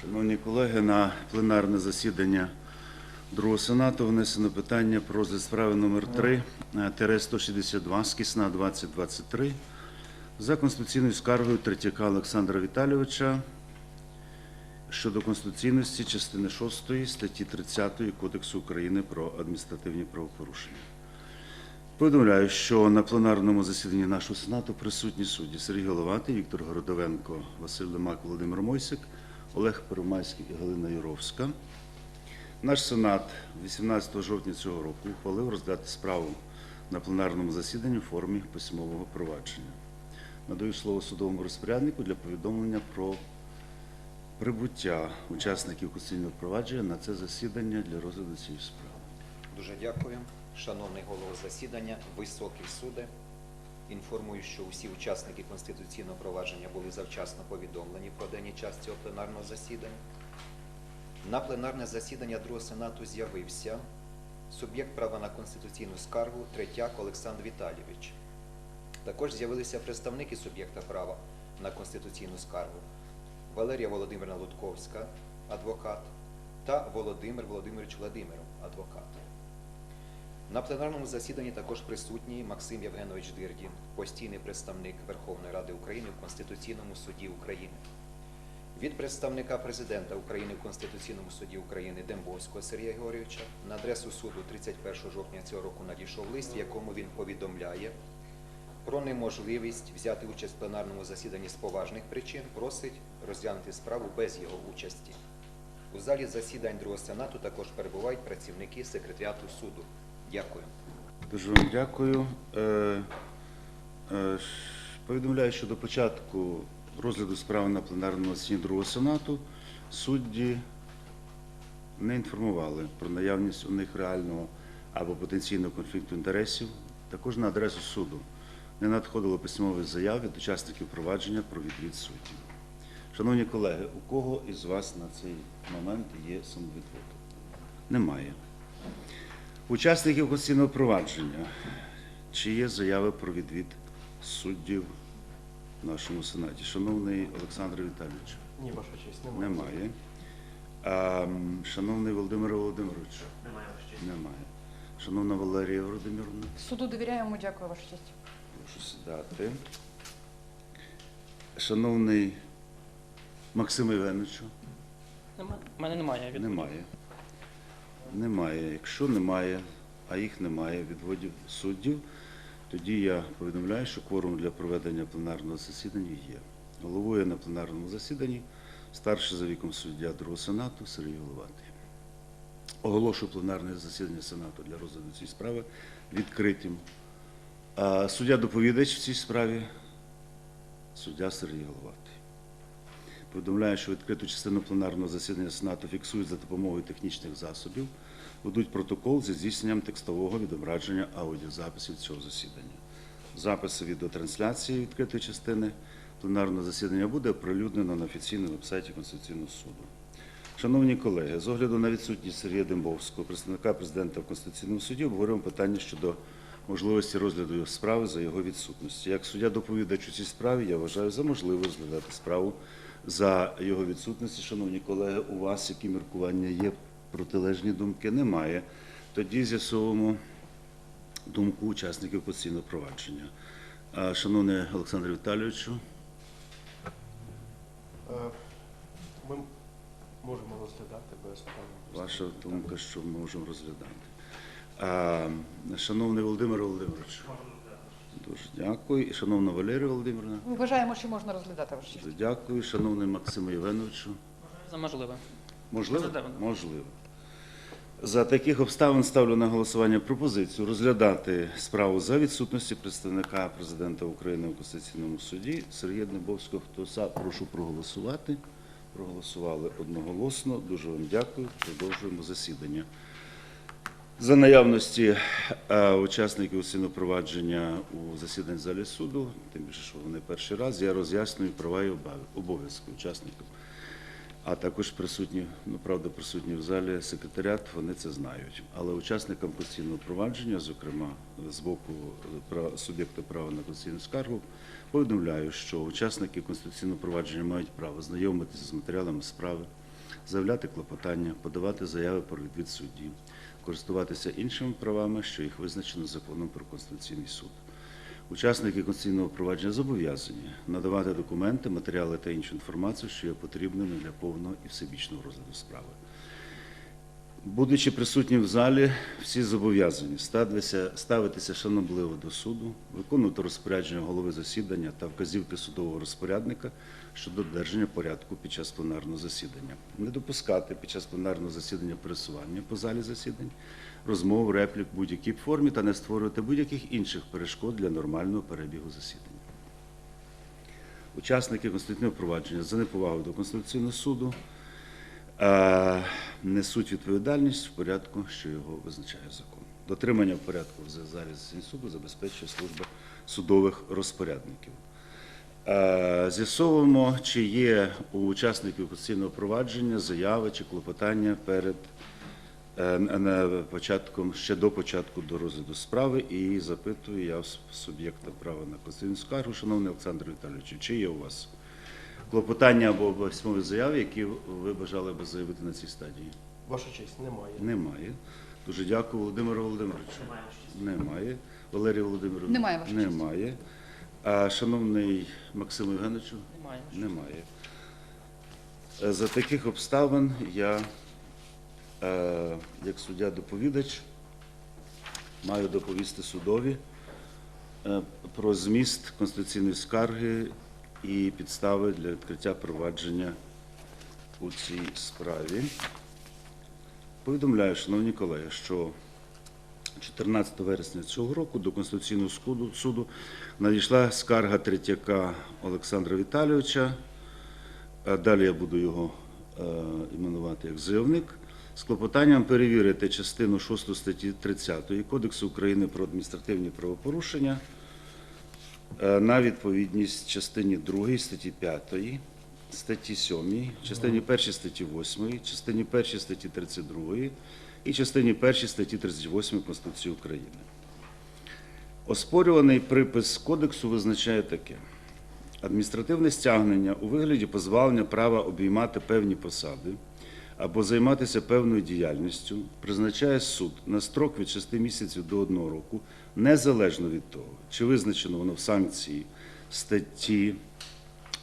Шановні колеги, на пленарне засідання Другого Сенату внесено питання про справи номер 3 е, 162 скісна 2023 за конституційною скаргою Третьяка Олександра Віталійовича щодо конституційності частини 6 статті 30 Кодексу України про адміністративні правопорушення. Повідомляю, що на пленарному засіданні нашого Сенату присутні судді Сергій Головатий, Віктор Городовенко, Василь Лемак, Володимир Мойсик, Олег Первомайський і Галина Юровська. Наш Сенат 18 жовтня цього року ухвалив роздати справу на пленарному засіданні в формі письмового провадження. Надаю слово судовому розпоряднику для повідомлення про прибуття учасників конституційного провадження на це засідання для розгляду цієї справи. Дуже дякую. Шановний голово засідання, високий суде. Інформую, що усі учасники конституційного провадження були завчасно повідомлені про день і час цього пленарного засідання. На пленарне засідання Другого Сенату з'явився суб'єкт права на конституційну скаргу Третяк Олександр Віталійович. Також з'явилися представники суб'єкта права на конституційну скаргу Валерія Володимирівна Лутковська, адвокат, та Володимир Володимирович Владимиров, адвокат. На пленарному засіданні також присутній Максим Євгенович Дирдін, постійний представник Верховної Ради України в Конституційному суді України. Від представника президента України в Конституційному суді України Дембовського Сергія Георгійовича на адресу суду 31 жовтня цього року надійшов лист, в якому він повідомляє про неможливість взяти участь в пленарному засіданні з поважних причин, просить розглянути справу без його участі. У залі засідань Другого Сенату також перебувають працівники секретаріату суду. Дякую. Дуже вам дякую. Е, е, Повідомляю, що до початку розгляду справи на пленарному засіданні Другого Сенату судді не інформували про наявність у них реального або потенційного конфлікту інтересів. Також на адресу суду не надходило письмових заяв від учасників провадження про відвід суддів. Шановні колеги, у кого із вас на цей момент є самовідвод? Немає. Учасників конституційного провадження. Чи є заяви про відвід суддів в нашому Сенаті? Шановний Олександр Віталійович, Ні, ваша честь, немає. немає. А, шановний Володимир Володимирович, Немає, ваша честь. немає. Шановна Валерія Володимировна, Суду довіряємо, дякую, Ваша честь. прошу сідати. Шановний Максим Євгеновичу, Нема- У мене немає відповіді. Немає. Немає. Якщо немає, а їх немає відводів суддів, тоді я повідомляю, що кворум для проведення пленарного засідання є. Головує на пленарному засіданні старший за віком суддя Другого Сенату Сергій Головатий. Оголошую пленарне засідання Сенату для розгляду цієї справи відкритим. А Суддя-доповідач в цій справі суддя Сергій Головатий. Повідомляю, що відкриту частину пленарного засідання Сенату фіксують за допомогою технічних засобів, ведуть протокол зі здійсненням текстового відображення аудіозаписів цього засідання. Записи відеотрансляції відкритої частини пленарного засідання буде оприлюднено на офіційному вебсайті Конституційного суду. Шановні колеги, з огляду на відсутність Сергія Дембовського, представника президента в Конституційному суді, обговорюємо питання щодо можливості розгляду справи за його відсутності. Як суддя доповідач у цій справі, я вважаю за можливе розглядати справу за його відсутності. Шановні колеги, у вас які міркування є? Протилежні думки немає. Тоді з'ясовуємо думку учасників конституційного провадження. Шановний Олександр Віталійовичу, Е, Ми можемо розглядати без питань. ваша думка, що ми можемо розглядати. Шановний Володимир Володимирович, дуже дякую. І шановна Валерія Володимирівна, Ми вважаємо, що можна розглядати честь. дуже дякую. Шановний Максиму Євгеновичу. За можливе. Можливо? Можливо. За таких обставин ставлю на голосування пропозицію розглядати справу за відсутності представника президента України у Конституційному суді Сергія Днебовського. Хто за, прошу проголосувати. Проголосували одноголосно. Дуже вам дякую. Продовжуємо засідання. За наявності е, учасників усного провадження у засіданні залі суду, тим більше, що вони перший раз, я роз'яснюю права і обов'язки учасників. А також присутні, ну правда, присутні в залі секретаріат, вони це знають. Але учасникам конституційного провадження, зокрема з боку е, суб'єкта права на конституційну скаргу, повідомляю, що учасники конституційного провадження мають право знайомитися з матеріалами справи, заявляти клопотання, подавати заяви про відвід судді, користуватися іншими правами, що їх визначено законом про конституційний суд. Учасники конституційного провадження зобов'язані надавати документи, матеріали та іншу інформацію, що є потрібними для повного і всебічного розгляду справи. Будучи присутнім в залі, всі зобов'язані ставитися шанобливо до суду, виконувати розпорядження голови засідання та вказівки судового розпорядника щодо додержання порядку під час пленарного засідання, не допускати під час пленарного засідання пересування по залі засідань, розмов, реплік в будь-якій формі та не створювати будь-яких інших перешкод для нормального перебігу засідання. Учасники конституційного провадження за неповагою до Конституційного суду е, несуть відповідальність в порядку, що його визначає закон. Дотримання порядку в залі засідань суду забезпечує служба судових розпорядників. Е, З'ясовуємо, чи є у учасників конституційного провадження заяви чи клопотання перед е, на початком ще до початку до розгляду справи і запитую я суб'єкта права на конституційну скаргу, шановний Олександр Віталійович, чи є у вас клопотання або письмові заяви, які ви бажали би заявити на цій стадії? Ваша честь, немає. Немає. Дуже дякую, Володимиру Володимировичу. Немає. Валерію Володимировичу? Немає, Ваша честь. Немає. А шановний Максиму Євгеновичу? Немає. Немає. Е, За таких обставин я, е, як суддя-доповідач, маю доповісти судові е, про зміст конституційної скарги і підстави для відкриття провадження у цій справі. Повідомляю, шановні колеги, що 14 вересня цього року до Конституційного суду, надійшла скарга третяка Олександра Віталійовича. Е, Далі я буду його е, іменувати як заявник. З клопотанням перевірити частину 6 статті 30 Кодексу України про адміністративні правопорушення е, на відповідність частині 2 статті 5, статті 7, частині 1 статті 8, частині 1 статті 32 і частині 1 статті 38 Конституції України. Оспорюваний припис кодексу визначає таке: адміністративне стягнення у вигляді позбавлення права обіймати певні посади або займатися певною діяльністю призначає суд на строк від 6 місяців до 1 року, незалежно від того, чи визначено воно в санкції статті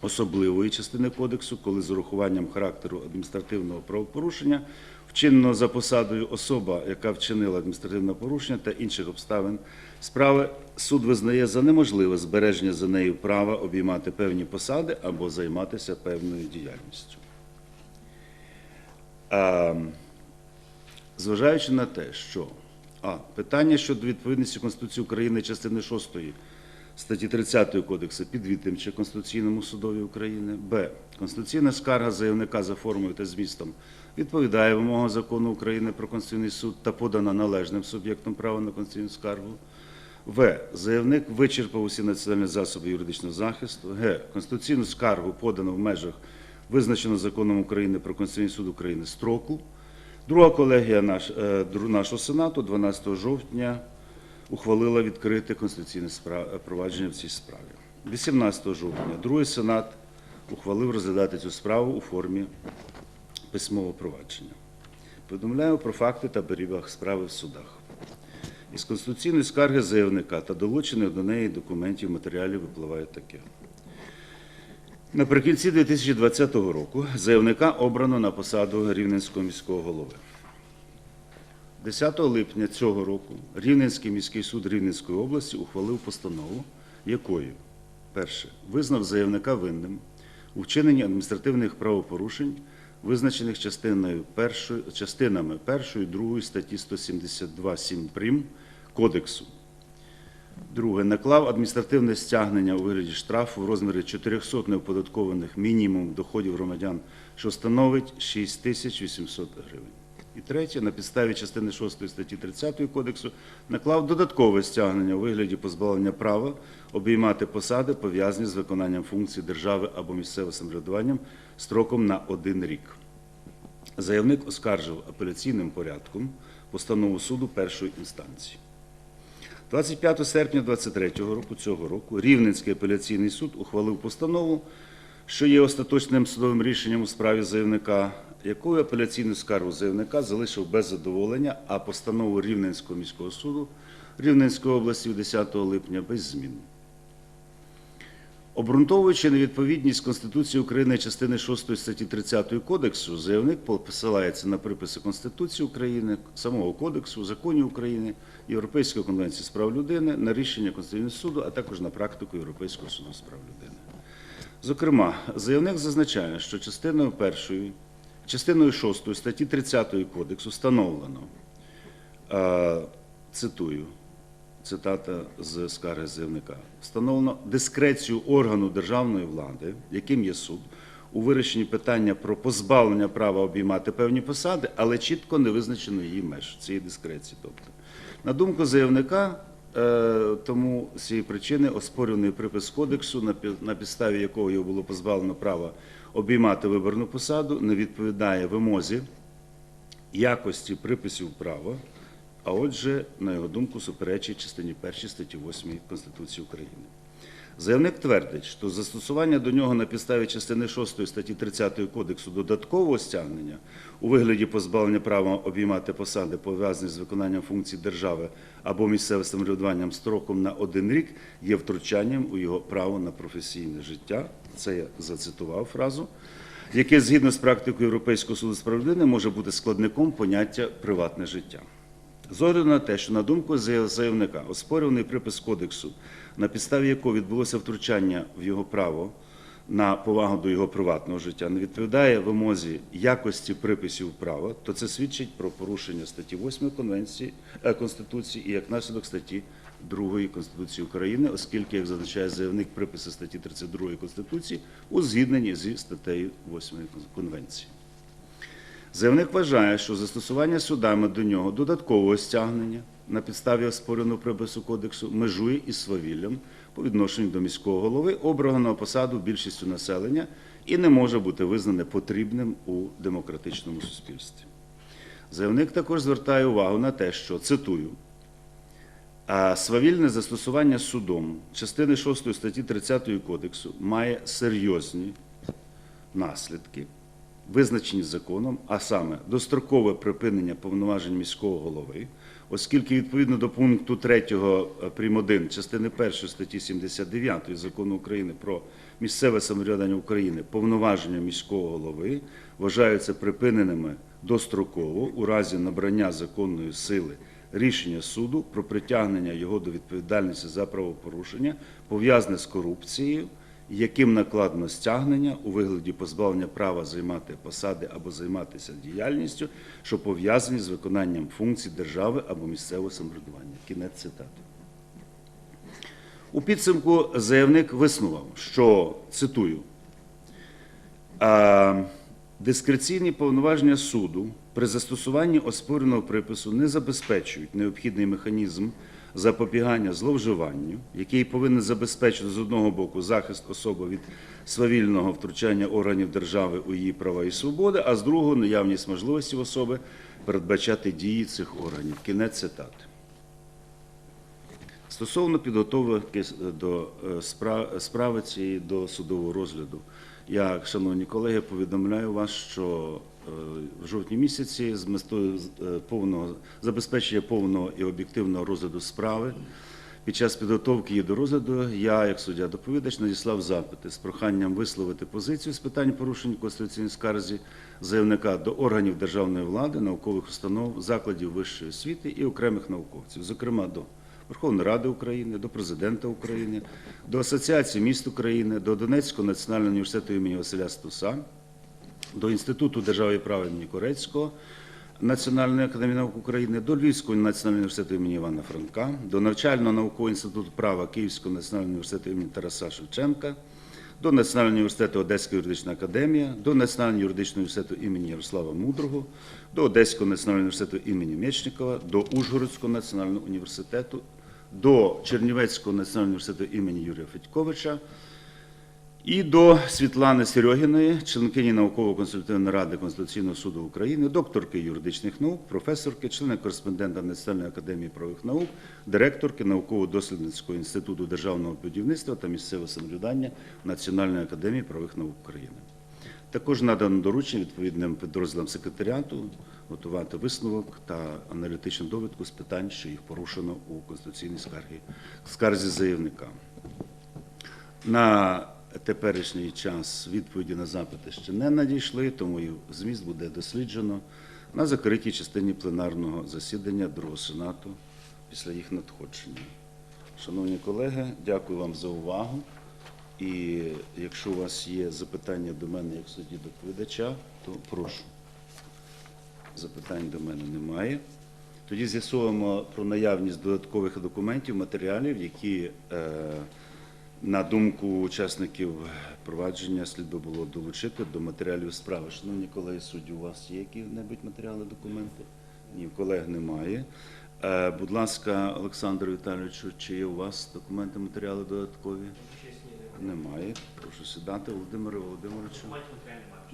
особливої частини кодексу, коли з урахуванням характеру адміністративного правопорушення вчинено за посадою особа, яка вчинила адміністративне порушення та інших обставин справи, суд визнає за неможливе збереження за нею права обіймати певні посади або займатися певною діяльністю. А, зважаючи на те, що а, питання щодо відповідності Конституції України частини 6 статті 30 Кодексу підвідомче Конституційному судові України, б. Конституційна скарга заявника за формою та змістом відповідає вимогам закону України про Конституційний суд та подана належним суб'єктом права на конституційну скаргу. В. Заявник вичерпав усі національні засоби юридичного захисту. Г. Конституційну скаргу подано в межах визначено законом України про Конституційний суд України строку. Друга колегія наш, е, нашого Сенату 12 жовтня ухвалила відкрите конституційне провадження в цій справі. 18 жовтня другий Сенат ухвалив розглядати цю справу у формі письмового провадження. Повідомляю про факти та перебіг справи в судах. Із конституційної скарги заявника та долучених до неї документів матеріалів випливає таке. Наприкінці 2020 року заявника обрано на посаду Рівненського міського голови. 10 липня цього року Рівненський міський суд Рівненської області ухвалив постанову, якою перше визнав заявника винним у вчиненні адміністративних правопорушень, визначених частиною першої, частинами 1 і 2 статті 172 7 прим. Кодексу. Друге, наклав адміністративне стягнення у вигляді штрафу в розмірі 400 неоподаткованих мінімум доходів громадян, що становить 6 тисяч 800 гривень. І третє, на підставі частини 6 статті 30 Кодексу наклав додаткове стягнення у вигляді позбавлення права обіймати посади, пов'язані з виконанням функцій держави або місцевого самоврядуванням строком на один рік. Заявник оскаржив апеляційним порядком постанову суду першої інстанції. 25 серпня 23 року цього року Рівненський апеляційний суд ухвалив постанову, що є остаточним судовим рішенням у справі заявника, якою апеляційну скаргу заявника залишив без задоволення, а постанову Рівненського міського суду Рівненської області 10 липня без змін. Обґрунтовуючи невідповідність Конституції України частини 6 статті 30 Кодексу, заявник посилається на приписи Конституції України, самого Кодексу, законів України, Європейської конвенції з прав людини, на рішення Конституційного суду, а також на практику Європейського суду з прав людини. Зокрема, заявник зазначає, що частиною першої, частиною 6 статті 30 Кодексу встановлено, е, цитую, цитата з скарги заявника. Встановлено дискрецію органу державної влади, яким є суд, у вирішенні питання про позбавлення права обіймати певні посади, але чітко не визначено її меж цієї дискреції. Тобто, на думку заявника, тому з цієї причини оспорюваний припис кодексу, на підставі якого його було позбавлено права обіймати виборну посаду, не відповідає вимозі якості приписів права, а отже, на його думку, суперечить частині 1 статті 8 Конституції України. Заявник твердить, що застосування до нього на підставі частини 6 статті 30 Кодексу додаткового стягнення у вигляді позбавлення права обіймати посади, пов'язані з виконанням функцій держави або місцевим самоврядуванням строком на один рік, є втручанням у його право на професійне життя. Це я зацитував фразу, яке згідно з практикою Європейського суду прав може бути складником поняття приватне життя. З огляду на те, що на думку заяв- заявника оспорюваний припис кодексу, на підставі якого відбулося втручання в його право на повагу до його приватного життя, не відповідає вимозі якості приписів права, то це свідчить про порушення статті 8 Конвенції е, Конституції і як наслідок статті 2 Конституції України, оскільки, як зазначає заявник, приписи статті 32 Конституції узгіднені зі статтею 8 Конвенції. Заявник вважає, що застосування судами до нього додаткового стягнення на підставі оспореного припису кодексу межує із свавіллям по відношенню до міського голови, обраного посаду більшістю населення, і не може бути визнане потрібним у демократичному суспільстві. Заявник також звертає увагу на те, що цитую. Свавільне застосування судом частини 6 статті 30 Кодексу має серйозні наслідки, визначені законом, а саме дострокове припинення повноважень міського голови, оскільки відповідно до пункту 3 прим. 1 частини 1 статті 79 Закону України про місцеве самоврядування України повноваження міського голови вважаються припиненими достроково у разі набрання законної сили рішення суду про притягнення його до відповідальності за правопорушення, пов'язане з корупцією, яким накладено стягнення у вигляді позбавлення права займати посади або займатися діяльністю, що пов'язані з виконанням функцій держави або місцевого самоврядування. Кінець цитати. У підсумку заявник виснував, що цитую. Дискреційні повноваження суду при застосуванні оспореного припису не забезпечують необхідний механізм запобігання зловживанню, який повинен забезпечити з одного боку захист особи від свавільного втручання органів держави у її права і свободи, а з другого наявність можливості особи передбачати дії цих органів. Кінець цитати. Стосовно підготовки до е, справи цієї до судового розгляду, я, шановні колеги, повідомляю вас, що е, в жовтні місяці з метою е, повного забезпечення повного і об'єктивного розгляду справи під час підготовки її до розгляду я, як суддя доповідач, надіслав запити з проханням висловити позицію з питань порушень конституційної скарзі заявника до органів державної влади, наукових установ, закладів вищої освіти і окремих науковців, зокрема до Верховної Ради України, до президента України, до Асоціації міст України, до Донецького національного університету імені Василя Стуса, до Інституту держави права імені Корецького, Національної академії наук України, до Львівського національного університету імені Івана Франка, до навчально-наукового інституту права Київського національного університету імені Тараса Шевченка, до Національного університету Одеська юридична академія, до Національного юридичного університету імені Ярослава Мудрого, до Одеського національного університету імені Мєчникова, до Ужгородського національного університету, до Чернівецького національного університету імені Юрія Федьковича, і до Світлани Серьогіної, членкині науково-консультативної ради Конституційного суду України, докторки юридичних наук, професорки, члени кореспондента Національної академії правових наук, директорки науково-дослідницького інституту державного будівництва та місцевого самоврядування Національної академії правових наук України. Також надано доручення відповідним підрозділам секретаріату готувати висновок та аналітичну довідку з питань, що їх порушено у конституційній скаргі, скарзі заявника. На теперішній час відповіді на запити ще не надійшли, тому і зміст буде досліджено на закритій частині пленарного засідання Другого Сенату після їх надходження. Шановні колеги, дякую вам за увагу. І якщо у вас є запитання до мене як судді доповідача, то прошу. Запитань до мене немає. Тоді з'ясуємо про наявність додаткових документів, матеріалів, які, е, на думку учасників провадження, слід би було долучити до матеріалів справи. Шановні колеги судді, у вас є які-небудь матеріали, документи? Ні, колег немає. Е, Будь ласка, Олександр Віталійовичу, чи є у вас документи, матеріали додаткові? Немає. Прошу сідати. Володимире Володимировичу.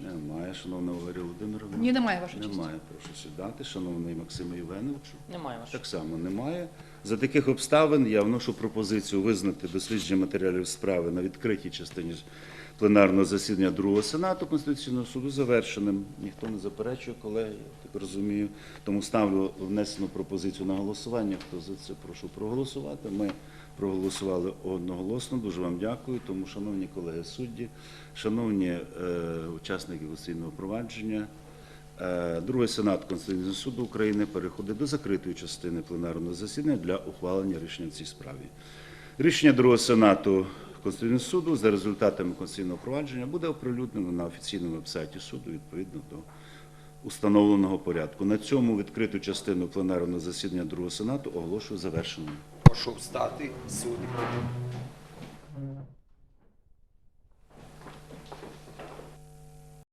Немає. Шановна Валерія Володимировна. Ні, немає, ваша честь. Немає. Прошу сідати. Шановний Максиме Євгеновичу. Немає вашого. Так само немає. За таких обставин я вношу пропозицію визнати дослідження матеріалів справи на відкритій частині пленарного засідання Другого Сенату Конституційного суду завершеним. Ніхто не заперечує, колеги, я так розумію. Тому ставлю внесену пропозицію на голосування. Хто за це прошу проголосувати. Ми проголосували одноголосно. Дуже вам дякую. Тому, шановні колеги судді, шановні е, учасники конституційного провадження. Е, Другий сенат Конституційного суду України переходить до закритої частини пленарного засідання для ухвалення рішення цій справі. Рішення другого сенату Конституційного суду за результатами конституційного провадження буде оприлюднено на офіційному вебсайті суду відповідно до установленого порядку. На цьому відкриту частину пленарного засідання другого сенату оголошую завершеною. Прошу встати, суд.